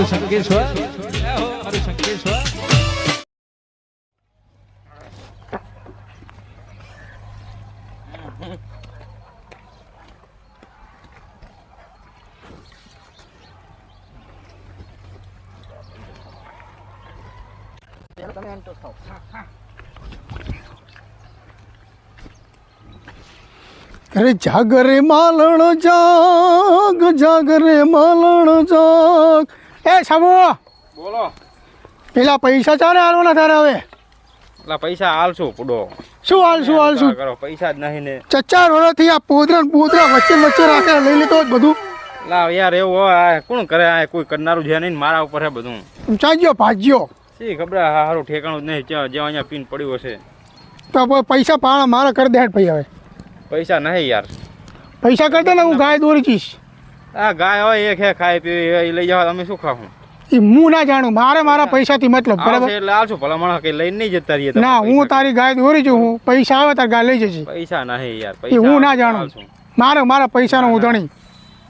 મારું શંકેશ્વર મારું શંકેશ્વર અરે જાગરે માલણ જાગ જાગરે માલણ જાગ. એ સાબુ! બોલો. પેલા પૈસા ચાલે હાલવાના તારે હવે? એટલે પૈસા હાલશું પૂડો. શું હાલશું હાલશું? કરો પૈસા જ નહીં ને. ચચાર વર્ષથી આ પોદરા પોદરા વચ્ચે વચ્ચે રાખે લઈ લીધો જ બધું. લાવ યાર એવું હોય કોણ કરે આ કોઈ કરનારું છે નહીં મારા ઉપર છે બધું. ચાજ્યો ભાગ્યો. શી ખબર હારું ઠેકાણું જ નહીં જ્યાં જ્યાં અહીંયા પીન પડ્યું હશે. તો પૈસા પાણા મારા કરી દે ભાઈ હવે. પૈસા નહીં યાર. પૈસા કરી દે ને હું ગાય દોરી જઈશ. આ ગાય હોય એક હે ખાઈ પીવી એ લઈ જવા અમે શું ખાવું? એ હું ના જાણું મારે મારા પૈસાથી મતલબ બરાબર? એટલે આવશું ભલા માણસ કઈ લઈને નહીં જતા રહીએ ના હું તારી ગાય દોરી છું હું પૈસા આવે તાર ગાય લઈ જશે પૈસા નહીં યાર પૈસા હું ના જાણું. મારે મારા પૈસાનો હું ધણી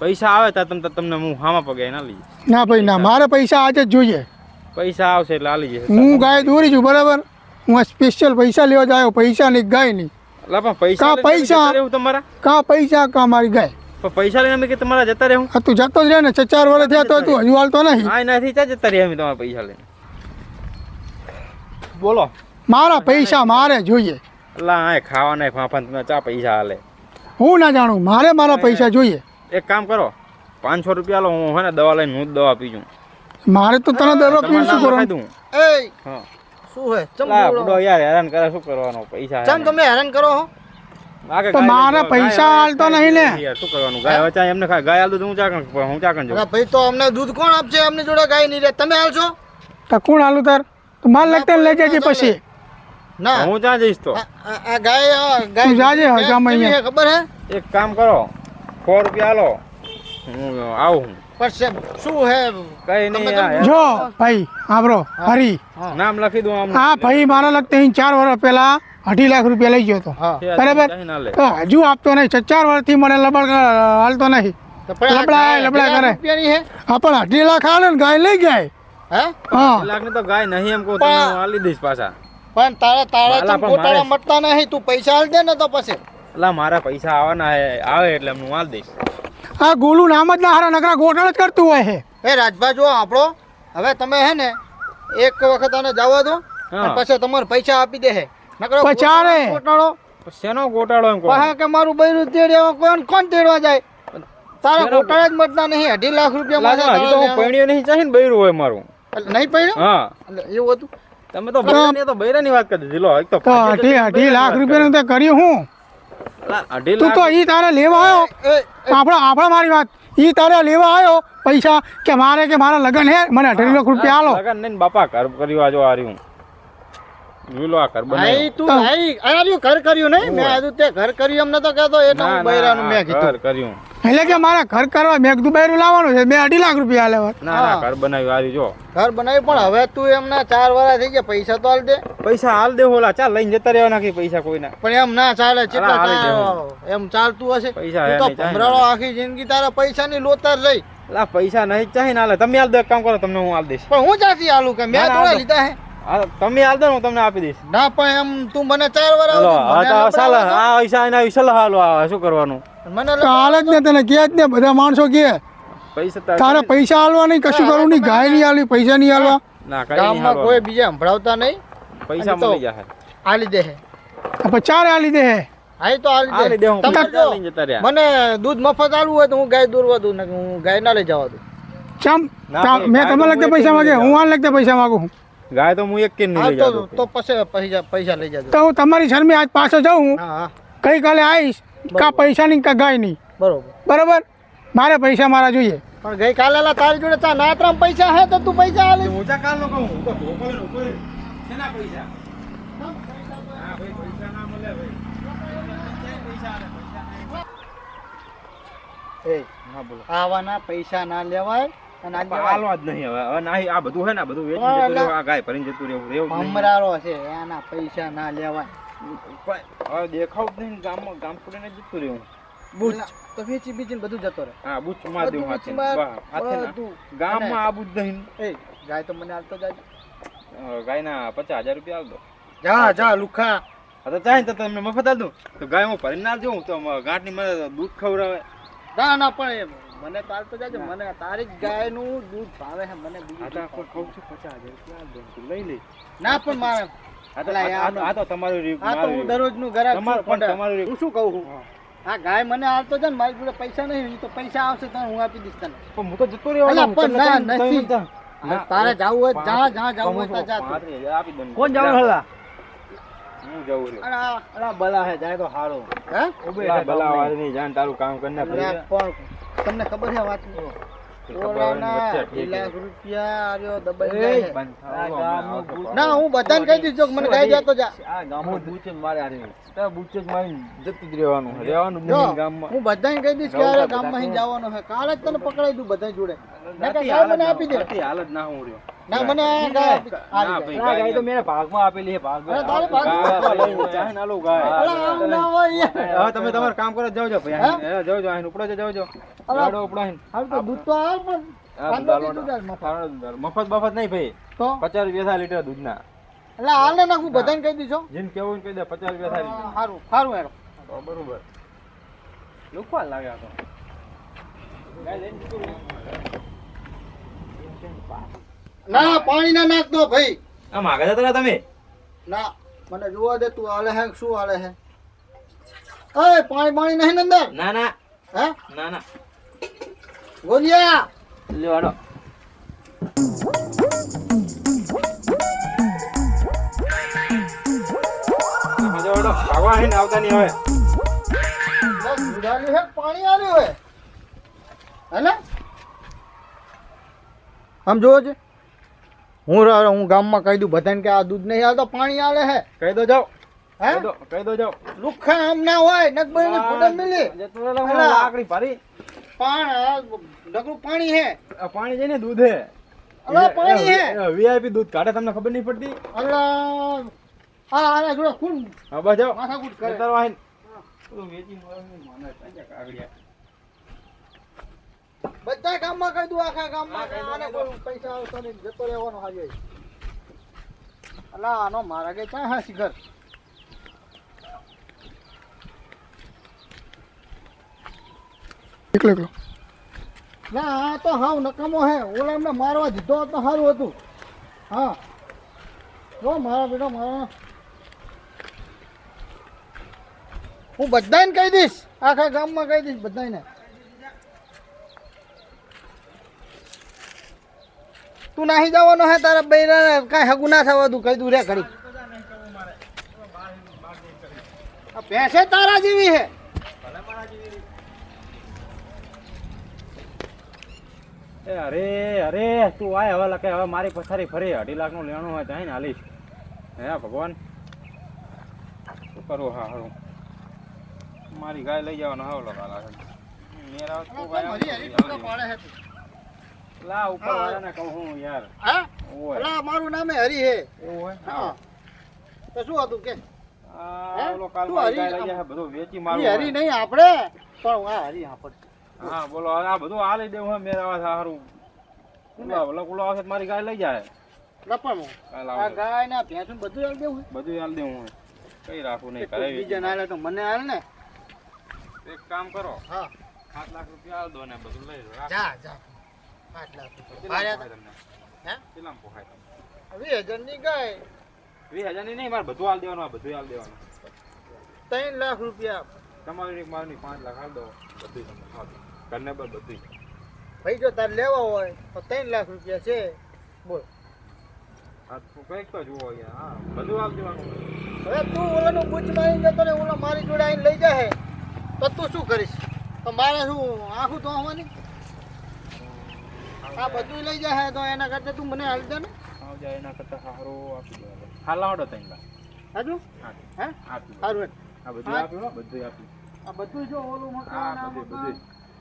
પૈસા આવે તો તમને તમને હું હામા પગે ના લઈ ના ભાઈ ના મારે પૈસા આજે જ જોઈએ. પૈસા આવશે એટલે આલી જશે હું ગાય દોરી છું બરાબર? હું સ્પેશિયલ પૈસા લેવા જ આવ્યો પૈસા ની ગાય નહીં એટલે પણ પૈસા? પૈસા? તમારા? કા પૈસા કા મારી ગાય? પૈસા લઈને અમે કે તમારા જતા રહેવું હા? તું જતો જ રહે ને. ચાર વર્ષ થયા તો તું હજુ હાલતો નહીં. હા નથી ત્યાં જતા રહ્યા અમે તમારા પૈસા લઈને. બોલો. મારા પૈસા મારે જોઈએ. અલા આ ખાવાના ફાંફા તમે ચા પૈસા હાલે. હું ના જાણું મારે મારા પૈસા જોઈએ. એક કામ કરો પાંચસો રૂપિયા લો હું હે ને દવા લઈને હું જ દવા પીજું મારે તો તને દર પીવું શું કરવાનું. એ હા. શું હે? ચમ યાર હેરાન કરે શું કરવાનું? પૈસા ચમ તમે હેરાન કરો હો? મારા પૈસા હાલતો નહીં ને. શું કરવાનું? ગાય વચ્ચે એમને ખાય. ગાય હાલ દઉં હું ચાકણ હું ચાકણ જો ભાઈ તો અમને દૂધ કોણ આપશે? અમને જોડે ગાય નહીં રે તમે હાલશો તો કોણ હાલું તાર તો માલ લગતા લઈ જજે પછી. ના. હું ત્યાં જઈશ તો. આ- ગાય ગાય જાજે હજામાં ખબર હે? એક કામ કરો સો રૂપિયા હાલો હું આવું પણ શું હે? કઈ નહીં જો ભાઈ આબરો હરી. નામ લખી દઉં આમ. હા ભાઈ મારા લગતે અહીં ચાર વર્ષ પહેલા અઢી લાખ રૂપિયા લઈ ગયો હતો બરાબર? તો હજુ આપતો નહીં. ચાર વર્ષથી મને લબડ હાલતો નહીં. લબડા કરે. હે? હા પણ અઢી લાખ હાલે ને ગાય લઈ જાય હે? હા. લાખ તો ગાય નહીં એમ કહું દઈશ પાછા. પણ તારા તારા વાલા, ચમ પણ ગોટાળા મટતા નહીં તું પૈસા હાલ દે ને તો પછી. એટલે મારા પૈસા આવવાના હે આવે એટલે હું આલ દઈશ. આ ગોલું નામ જ ના હારા નકરા ગોટાળ જ કરતું હોય એ રાજભા જો આપણો હવે તમે હે ને એક વખત આને જવા દો પછી તમારે પૈસા આપી દે હે. પચારે. ગોટાળો શેનો ગોટાળો એમ કહો? કે મારું બૈરું તેડ્યો કોણ કોણ તેડવા જાય? તારા ગોટાળા જ મળતા નહીં અઢી લાખ રૂપિયા હજી તો હું પૈણ્યો નહીં ચાહીને બૈરું હોય મારું. નહીં પૈણ્યો? હા. એવું હતું? તમે તો બૈરાની તો બૈરાની વાત કરી દીધી. લો એક તો અઢી અઢી લાખ રૂપિયાનું તે કર્યું હું? તું તો ઈ તારે લેવા આવ્યો? એ આપણા આપણો મારી વાત. ઈ તારે લેવા આવ્યો? પૈસા કે મારે કે મારા લગન હે? મને અઢી લાખ રૂપિયા આલો. લગન નહીં બાપા ઘર કર્યું આ જો આ રહ્યું જોઈ લો આ ઘર બનાવ્યું. આઈ તું આઈ આ ઘર કર્યું નહીં? મેં હજુ તે ઘર કર્યું એમને તો કહેતો એટલે હું બૈરાનું મેં કીધું. ઘર કર્યું. એટલે કે મારા ઘર કરવા મેં કીધું બૈરું લાવવાનું છે બે અઢી લાખ રૂપિયા લેવા ના ના ઘર બનાવ્યું આ જો. ઘર બનાવ્યું પણ હવે તું એમના ચાર વાર થઈ ગયા પૈસા તો હાલ દે. પૈસા હાલ દે હોલા ચાલ લઈને જતા રહેવાના કે પૈસા કોઈના. પણ એમ ના ચાલે હાલી ચાલે? એમ ચાલતું હશે. પૈસા તો ભમરાળો આખી જિંદગી તારા પૈસાની લોતર રહી. લા પૈસા નહીં ચાહી ના લે તમે હાલ દો કામ કરો તમને હું હાલ દઈશ. પણ હું ચાથી આલું કે? મેં થોડા લીધા હા, તમે હાલ દો હું તમને આપી દઈશ. ના પણ એમ તું મને ચાર વાર હલો આ હા તો ચાલ આ પૈસા એના વિશે હાલો આ શું કરવાનું? મને હાલ જ ને તને કે જ ને બધા માણસો કે. પૈસા તારે પૈસા હાલવા નહીં કશું કરવું નહીં ગાય નહીં હાલવી પૈસા નહીં હાલવા ના ગામમાં કોઈ બીજા સંભળાવતા નહીં. પૈસા મળી જાય આલી દે હે પછી હાલી દે હે હા તો હાલી આલી દે તમે મને દૂધ મફત આલવું હોય તો હું ગાય દૂરવા દઉં ને હું ગાય ના લઈ જવા દઉં. ચમ મેં તમે લગતા પૈસા માંગે હું આ લગતા પૈસા માંગુ છું. ગાય તો હું એક કે નહીં લઈ જતો. તો પછી પૈસા પૈસા લઈ જાજો. તો હું તમારી શરમે આજ પાછો જાઉં. હા હા. ગઈકાલે આવીશ. કા પૈસા નહીં કા ગાય નહીં. બરોબર. બરાબર? મારે પૈસા મારા જોઈએ. પણ ગઈ કાલે લા તારી જોડે તા નાત્રામ પૈસા હે તો તું પૈસા આલી. ઊંચા કાલ નો કહું. તો લઈને ઊભો રહ્યો. પૈસા? હા ભાઈ પૈસા ના મળે ભાઈ. એ હા બોલો. આવાના પૈસા ના લેવાય. અને આ પણ જ નહીં હવે. હવે ના આ બધું હે ને બધું વેચી જતું રહેવું, આ ગાય ભરીને જતું રહેવું રહેવું જ છે એના પૈસા ના લેવાય. હવે દેખાવ જ નહીં ને ગામ છોડીને જતું રહેવું બુચ તો વેચી બીચીને બધું જતો રહે. હા બુચ માર દેવું હાથે. વેચી માર, વાહ, હાથે ના. બધું. ગામમાં આ બુચ એ ગાય તો મને હાલતો જાય ગાયના પચાસ હજાર રૂપિયા આલ દો. જા જા લુખા. તો ચાહે તો તમને મફત આલ દઉં તો ગાય હું ભરીને ના જઉં તો ગાંઠની મને દૂધ ખવડાવે. ના ના પણ એ મને તો હાલતો જાય મને તારી જ ગાયનું દૂધ ભાવે છે મને બીજું આ તો કહું છું પચાસ હજાર રૂપિયા લઈ લે ના પણ મારે આ તો તમારું આ તો હું દરરોજનું ગ્રાહક તમારું- છું, પણ તમારું હું શું કહું છું આ ગાય મને હાલતો છે ને મારી જોડે પૈસા નહીં તો પૈસા આવશે તો હું આપી દઈશ તને પણ હું તો જતો રહેવાનો પણ ના, તમે- તમે નથી. બધા- હા, ના, તારે જાવું હોય જા, જા જાવું હોય જા તું. પાંત્રીસ હજાર આપી દઉં. કોણ જવાનું હલા હું જવું રહ્યો. અરે આ- બલા હે જાય તો હારો હે? જાણ તારું કામ કરી પણ તમને ખબર છે વાત? ને હું બધાને કહી દઈશ મને જતો જા. હું બધાને કહી કે ગામમાં અહીં જવાનો છે. કાલે જ તને પકડાઈ દઉં બધા જોડે. મને આપી દે. હાલત ના હું રહ્યો. ના મને આ ગાય. ના તો મેં ભાગમાં આપેલી છે ભાગ તારે ભાગ- ચાહે ના લો ગાય. અલા, આમ ના હોય. હવે તમે તમારું કામ કરો જાવ જાવ ભાઈ હા? જાવ જાઓ અહીં ઉપડો જાવ જાવ અલા. ઉપડો અહીં. હવે તો દૂધ તો હાલ પણ હા, દૂધ મફત. દૂધ બફત નહીં ભાઈ તો પચાસ રૂપિયા થાય લીટર દૂધના એટલે હાલ ને ના હું બધાને કહી દીધો હો. જેમ કેવું કહી દે પચાસ રૂપિયા થાય સારું સારું હેરો બરોબર લુકવા લાગે આ તો ના પાણી ના નાખ દો ભાઈ. આ માગા જતા તમે? ના મને જોવા દે તું આલે હે શું આલે હે? એ પાણી પાણી નહીં અંદર? ના ના. હે? ના ના. ગોલિયા! હજો હડો આવતા નહીં હવે. બસ દૂધાલ્યું હે પાણી આવ્યું હે. હેને આમ જોવો છે? હું રહ્યો હું ગામમાં કહી દઉં બધાને કે આ દૂધ નહીં આવતો પાણી આલે હે. કહી દો જાઓ. હે? કહી દો જાઓ. લુખ્ખા આમ ના હોય નકભાઈ ને ફૂટે મિલી. જતો રહે હું અલા. લાકડી ભરી. પાણ ડગલું પાણી હે. પાણી છે ને દૂધ હે. અલા, પાણી હે. વીઆઈપી દૂધ કાઢે તમને ખબર નહીં પડતી? અલ્લા હા આના જોડે ખૂન. હા બસ જાઓ. કરે. વેચી મને કાગડિયા. ગામમાં કહી દઉં આખા ગામમાં હા, આને કોઈ પૈસા આવતો નહીં જતો રહેવાનો હાજે. અલા આનો મારા કે ક્યાં હા શિખર એકલો એકલો. ના આ તો હાવ નકામો હે. ઓલા એમને મારવા દીધો તો સારું હતું. હા. જો મારા બેટા મારા. હું બધાને કહી દઈશ. આખા ગામમાં કહી દઈશ બધાને તું નાહી જવાનો હે તારા બૈરા કાંઈ હગું ના થવા તું કહી દઉં રે ઘડી આ ભેંસે તારા જેવી હે. એ અરે અરે તું આય હવે લખે હવે મારી પથારી ફરી અઢી લાખનું લેણું હોય તો અહીં હાલીશ. હે ભગવાન? શું કરું હા હારું. મારી ગાય લઈ જવાનો હાવ લગા લાગે મેરા તો ગાય. પાડે હે તું. લા ઉપર વાળાને કહું હું યાર. હા? મારું નામે હરી હે. એવું હોય હા. તો શું હતું કે? આ ઓલો કાલ ગાય બધું વેચી મારું હરી નહીં આપણે પણ આ હરી આપણે હા બોલો આ બધું આ લઈ દેવું હે મેર આવે છે હારું ઓલા ઓલા ઓલો આવશે મારી ગાય લઈ જાય. લપણું આ ગાય ના ભેંસું બધું આલી દેવું બધું હાલ દેવું કઈ રાખું નહીં કોઈ ઘરે બીજા ના તો મને હાલ ને. એક કામ કરો. હા. સાત લાખ રૂપિયા આલ દો ને બધું લઈ જા જા. પાંચ લાખ કેટલામાં તમને? વીસ હજારની વીસ હજારની નહીં મારે બધું હાલ દેવાનું આ બધું હાલ દેવાનું. ત્રણ લાખ રૂપિયા તમારી એક મારી પાંચ લાખ હાલ દો બધું તમને. ઘરને પર બધું ભાઈ જો તારે લેવા હોય તો ત્રણ લાખ રૂપિયા છે. બોલ. કંઈક તો જુઓ હા બધું હાલ દેવાનું. હવે તું ઓલાનું બૂચ મારી જતો ને ઓલો મારી જોડે આવીને લઈ જાય તો તું શું કરીશ? તો મારે શું આખું તો આવવાની? આ બધું લઈ જાય તો એના કરતા તું મને હાલી દે ને. જાય એના કરતા સારું આપી દે હાલ આવડો તઈ હાજુ? હા હે? આપી. સારું આ બધું આપ્યું બધું આપ્યું આ બધું જો ઓલું મકાન આ બધું બધું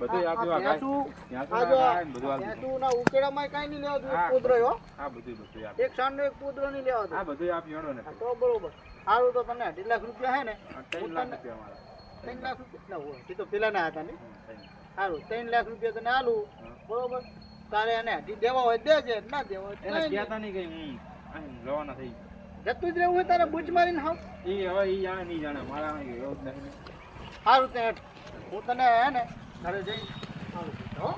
બધું આપ્યું આ આ ગાય. ભેંસું, ત્યાં આ સુધી જો આ આ ગાય ને બધું ઉકેડામાં કાંઈ નહીં લેવા. દઉં હો આ બધું બધું આપ્યું એક સાંડો એક પુત્ર નહીં લેવા દઉં આ બધું આપ્યું હેડો ને તો બરોબર. હારું તો તને અઢી લાખ રૂપિયા હે ને. ત્રણ લાખ રૂપિયા મારા ત્રણ લાખ રૂપિયા? ના હોય એ તો પેલા ના હતા ને. સારું ત્રણ લાખ. રૂપિયા તને આલું. બરોબર. તારે એને અઢી દેવા હોય દેજે ના દેવા એને કહેતા નહીં કઈ હું રવાના થઈ જતું જ રહેવું હોય તારે બૂચ મારીને હાવ. એ હવે એ જાણે નહીં જાણે મારા એવું જ નહીં. સારું તે હું તને હે ને ઘરે જઈ હો.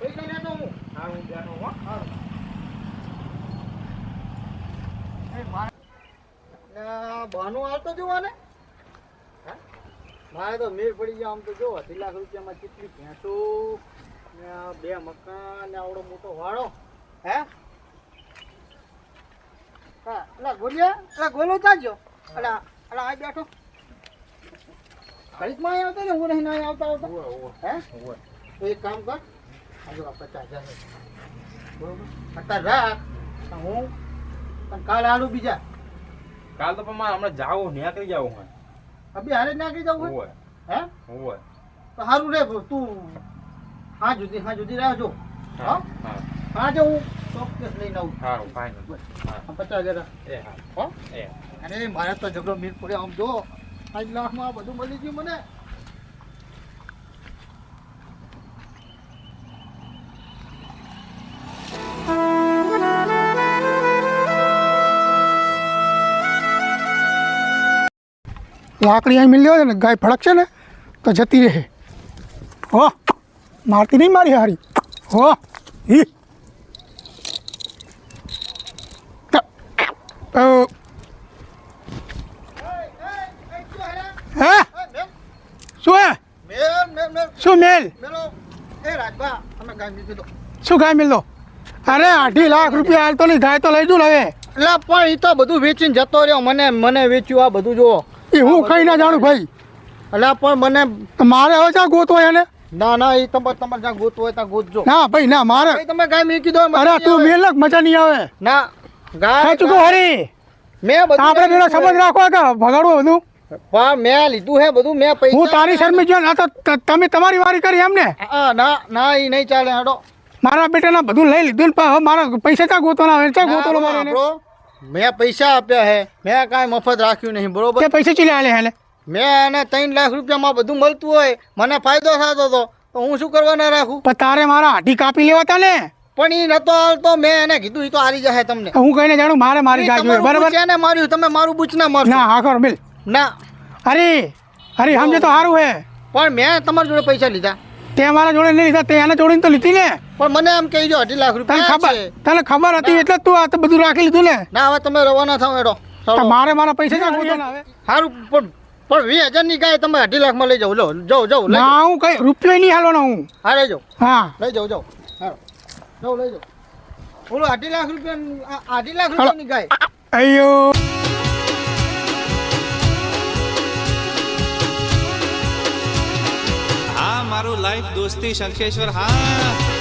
પૈસા લેતો હું? હા હું જાણો હો. સારું એ બહાનું આવતો જોવા ને હે? મારે તો મેળ પડી ગયા આમ તો જો અઢી લાખ રૂપિયામાં કેટલી ભેંસો. બે મકાન આવડો મોટો વાળો હે? હા એલા ગોલિયા એલા ગોલો ચાલજો. એલા એલા આ બેઠો. અહીં આવતો ને હું નહીં આવતા આવતા. હે? તો એક કામ કર આ પચાસ હજાર. બરોબર? અત્યારે રાખ હું પણ કાલ આલું બીજા. કાલ તો પણ મારે હમણાં જાવું નીકળી જાવું હોય. અભી હારે નીકળી જવું હોય? હે? હોય તો સારું રે તું હા જુદી હા જુદી રાખજો હા હા? જો હું ચોક્કસ લઈને આવું. સારું ફાઇનલ પચાસ હજાર. એ હા? અરે મારે તો ઝઘડો મીરપુરે આમ જો પાંચ લાખમાં બધું મળી ગયું મને. લાકડી અહીં મિલ્યો છે ને ગાય ફળકશે ને તો જતી રહે. હો? મારતી નહીં મારી હારી. હો હી ત- હે? શું હે? મેલ મેલ? મેલ શું મેલ મેલો શું ગાય મિલતો અરે અઢી લાખ રૂપિયા હાલતો નહીં ગાય તો લઈ દઉં હવે. એટલે પણ એ તો બધું વેચીને જતો રહ્યો. મને મને વેચ્યું આ બધું જુઓ. એ હું ખાઈ ના જાણું ભાઈ. એટલે પણ મને મારે હવે ગોતવો એને? ના ના એ તમારે તમારે જ્યાં ગોતવું હોય ત્યાં ગોતજો. ના ભાઈ ના મારે તમે ગાય મેં મજા અરે તું. મેલ મજા નહીં આવે. ના ગાય તું હરી. મેં બધું આપણે પેલો સમજ રાખો કે ભગાડવું બધું. પણ મેં લીધું હે બધું મેં પૈસા હું તારી શરમે જો ના તો તમે તમારી વારી કરી એમ ને હા ના ના એ નહીં ચાલે હેડો. મારા બેટાના બધું લઈ લીધું ને પણ હવે મારા પૈસા ક્યાં ગોતવાના આવે? ક્યાં ગોતવાનો મારે? મેં પૈસા આપ્યા હે. મેં કાંઈ મફત રાખ્યું નહીં બરોબર? પૈસા ચીલે આલે હાલે? મેં એને ત્રણ લાખ રૂપિયામાં બધું મળતું હોય મને ફાયદો થતો હતો તો હું શું કરવાના રાખું? પણ તારે મારા હાથી કાપી લેવાતા ને? પણ એ નતો હાલતો મેં એને કીધું એ તો હારી જશે તમને. હું કહીને જાણું મારે મારી તમારું બરાબર? એને માર્યું? તમે મારું બૂચ ના મારશો. ના હા કર બિલ ના. અરે અરે સમજે તો સારું હે. પણ મેં તમારી જોડે પૈસા લીધા. તે મારા જોડે નહીં લીધા તે એને જોડીને તો લીધી ને. પણ મને એમ કહી દો અઢી લાખ તને રૂપિયા ખબર તને ખબર હતી એટલે તું આ બધું રાખી લીધું ને. ના હવે તમે રવાના થાવ એડો મારે મારા પૈસા સારું પણ પણ વીસ હજારની ગાય તમે અઢી લાખમાં લઈ જાઓ લો જાઓ ના હું કઈ રૂપિયો નહીં હાલવાનો હું. હા લઈ જાઓ હા. લઈ જાઓ જાઓ હા જાઓ લઈ જાવ બોલો અઢી લાખ રૂપિયા અઢી લાખ રૂપિયા ની ગાય. અયો હા મારું લાઈફ દોસ્તી શંખેશ્વર હા.